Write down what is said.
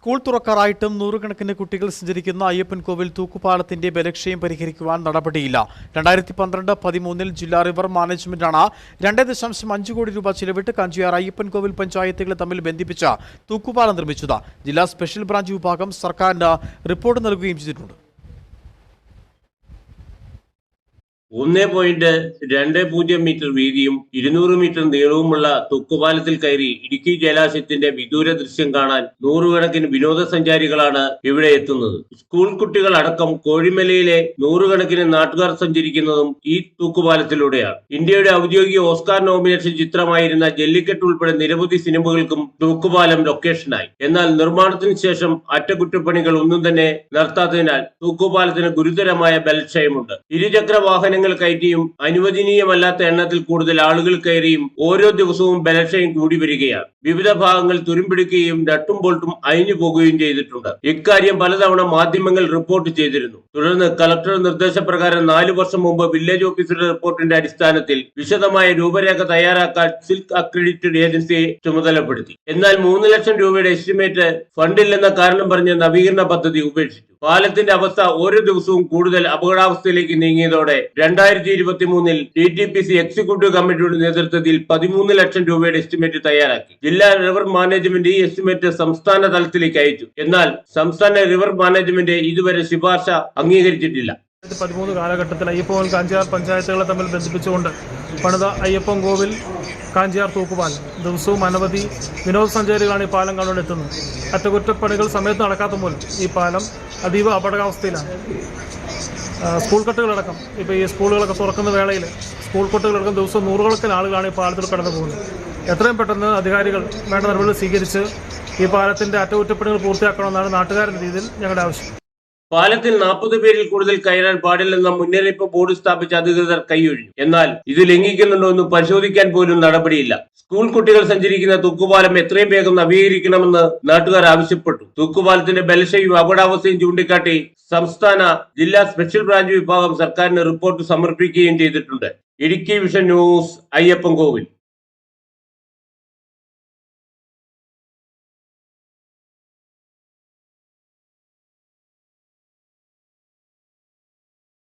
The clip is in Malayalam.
സ്കൂൾ തുറക്കാറായിട്ടും നൂറുകണക്കിന് കുട്ടികൾ സഞ്ചരിക്കുന്ന അയ്യപ്പൻ കോവിൽ തൂക്കുപാലത്തിന്റെ ബലക്ഷയം പരിഹരിക്കുവാൻ നടപടിയില്ല. രണ്ടായിരത്തി പന്ത്രണ്ട് പതിമൂന്നിൽ ജില്ലാ റിവർ മാനേജ്മെന്റാണ് രണ്ട് ദശാംശം അഞ്ച് കോടി രൂപ ചിലവിട്ട് കഞ്ചിയാർ അയ്യപ്പൻ കോവിൽ പഞ്ചായത്തുകളെ തമ്മിൽ ബന്ധിപ്പിച്ച തൂക്കുപാലം നിർമ്മിച്ചത്. ജില്ലാ സ്പെഷ്യൽ ബ്രാഞ്ച് വിഭാഗം സർക്കാരിന് റിപ്പോർട്ട് നൽകുകയും ചെയ്തിട്ടുണ്ട്. ഒന്ന് പോയിന്റ് രണ്ട് പൂജ്യം മീറ്റർ വീതിയും ഇരുന്നൂറ് മീറ്റർ നീളവുമുള്ള തുക്കുപാലത്തിൽ കയറി ഇടുക്കി ജലാശയത്തിന്റെ വിദൂര ദൃശ്യം കാണാൻ നൂറുകണക്കിന് വിനോദസഞ്ചാരികളാണ് ഇവിടെ എത്തുന്നത്. സ്കൂൾ കുട്ടികൾ അടക്കം കോഴിമലയിലെ നൂറുകണക്കിന് നാട്ടുകാർ സഞ്ചരിക്കുന്നതും ഈ തൂക്കുപാലത്തിലൂടെയാണ്. ഇന്ത്യയുടെ ഔദ്യോഗിക ഓസ്കാർ നോമിനേഷൻ ചിത്രമായിരുന്ന ജല്ലിക്കെട്ട് ഉൾപ്പെടെ നിരവധി സിനിമകൾക്കും തൂക്കുപാലം ലൊക്കേഷനായി. എന്നാൽ നിർമ്മാണത്തിന് ശേഷം അറ്റകുറ്റപ്പണികൾ ഒന്നും തന്നെ നടത്താത്തതിനാൽ തൂക്കുപാലത്തിന് ഗുരുതരമായ ബലക്ഷയമുണ്ട്. ഇരുചക്ര കയറ്റിയും അനുവദനീയമല്ലാത്ത എണ്ണത്തിൽ കൂടുതൽ ആളുകൾ കയറിയും ഓരോ ദിവസവും ബലക്ഷയം കൂടി വരികയാണ്. വിവിധ ഭാഗങ്ങൾ തുരുമ്പിടിക്കുകയും നട്ടും ബോൾട്ടും അഴിഞ്ഞു പോകുകയും ചെയ്തിട്ടുണ്ട്. ഇക്കാര്യം പലതവണ മാധ്യമങ്ങൾ റിപ്പോർട്ട് ചെയ്തിരുന്നു. തുടർന്ന് കളക്ടർ നിർദ്ദേശപ്രകാരം നാലു വർഷം മുമ്പ് വില്ലേജ് ഓഫീസറുടെ റിപ്പോർട്ടിന്റെ അടിസ്ഥാനത്തിൽ വിശദമായ രൂപരേഖ തയ്യാറാക്കാൻ സിൽക്ക് അക്രഡിറ്റഡ് ഏജൻസിയെ ചുമതലപ്പെടുത്തി. എന്നാൽ മൂന്ന് ലക്ഷം രൂപയുടെ എസ്റ്റിമേറ്റ് ഫണ്ടില്ലെന്ന കാരണം പറഞ്ഞ് നവീകരണ പദ്ധതി ഉപേക്ഷിച്ചു. പാലത്തിന്റെ അവസ്ഥ ഓരോ ദിവസവും കൂടുതൽ അപകടാവസ്ഥയിലേക്ക് നീങ്ങിയതോടെ രണ്ടായിരത്തി ഇരുപത്തി മൂന്നിൽ D T P C executive കമ്മിറ്റിയുടെ നേതൃത്വത്തിൽ പതിമൂന്ന് ലക്ഷം രൂപയുടെ എസ്റ്റിമേറ്റ് തയ്യാറാക്കി. ജില്ലാ റിവർ മാനേജ്മെന്റ് ഈ എസ്റ്റിമേറ്റ് സംസ്ഥാന തലത്തിലേക്ക് അയച്ചു. എന്നാൽ സംസ്ഥാന റിവർ മാനേജ്മെന്റ് ഇതുവരെ ശുപാർശ അംഗീകരിച്ചിട്ടില്ല. പതിമൂന്ന് കാലഘട്ടത്തിൽ അയ്യപ്പ അഞ്ചാറ് പഞ്ചായത്തുകളെ തമ്മിൽ ബന്ധിപ്പിച്ചുകൊണ്ട് പണിത അയ്യപ്പൻ കോവിൽ കാഞ്ചിയാർ തൂക്കുപാലം ദിവസവും അനവധി വിനോദസഞ്ചാരികളാണ് ഈ പാലം കണ്ടുകൊണ്ടെത്തുന്നത് അറ്റകുറ്റപ്പണികൾ സമയത്ത് നടക്കാത്ത മൂലം ഈ പാലം അതീവ അപകടാവസ്ഥയിലാണ്. സ്കൂൾ കട്ടുകളടക്കം ഇപ്പോൾ ഈ സ്കൂളുകളൊക്കെ തുറക്കുന്ന വേളയിൽ സ്കൂൾ കെട്ടുകളടക്കം ദിവസം നൂറുകണക്കിന് ആളുകളാണ് ഈ പാലത്തിൽ കടന്നു പോകുന്നത്. എത്രയും പെട്ടെന്ന് അധികാരികൾ വേണ്ട നടപടികൾ സ്വീകരിച്ച് ഈ പാലത്തിന്റെ അറ്റകുറ്റപ്പണികൾ പൂർത്തിയാക്കണമെന്നാണ് നാട്ടുകാരുടെ രീതിയിൽ ഞങ്ങളുടെ ആവശ്യം. പാലത്തിൽ നാൽപ്പത് പേരിൽ കൂടുതൽ കയറാൻ പാടില്ലെന്ന മുന്നറിയിപ്പ് ബോർഡ് സ്ഥാപിച്ച അധികൃതർ കൈയൊഴിഞ്ഞു. എന്നാൽ ഇത് ലംഘിക്കുന്നുണ്ടോ എന്ന് പരിശോധിക്കാൻ പോലും നടപടിയില്ല. സ്കൂൾ കുട്ടികൾ സഞ്ചരിക്കുന്ന തൂക്കുപാലം എത്രയും വേഗം നവീകരിക്കണമെന്ന് നാട്ടുകാർ ആവശ്യപ്പെട്ടു. തൂക്കുപാലത്തിന്റെ ബലശയും അപകടാവസ്ഥയും ചൂണ്ടിക്കാട്ടി സംസ്ഥാന ജില്ലാ സ്പെഷ്യൽ ബ്രാഞ്ച് വിഭാഗം സർക്കാരിന് റിപ്പോർട്ട് സമർപ്പിക്കുകയും ചെയ്തിട്ടുണ്ട്. Idukki vision news Ayyappan Kovil.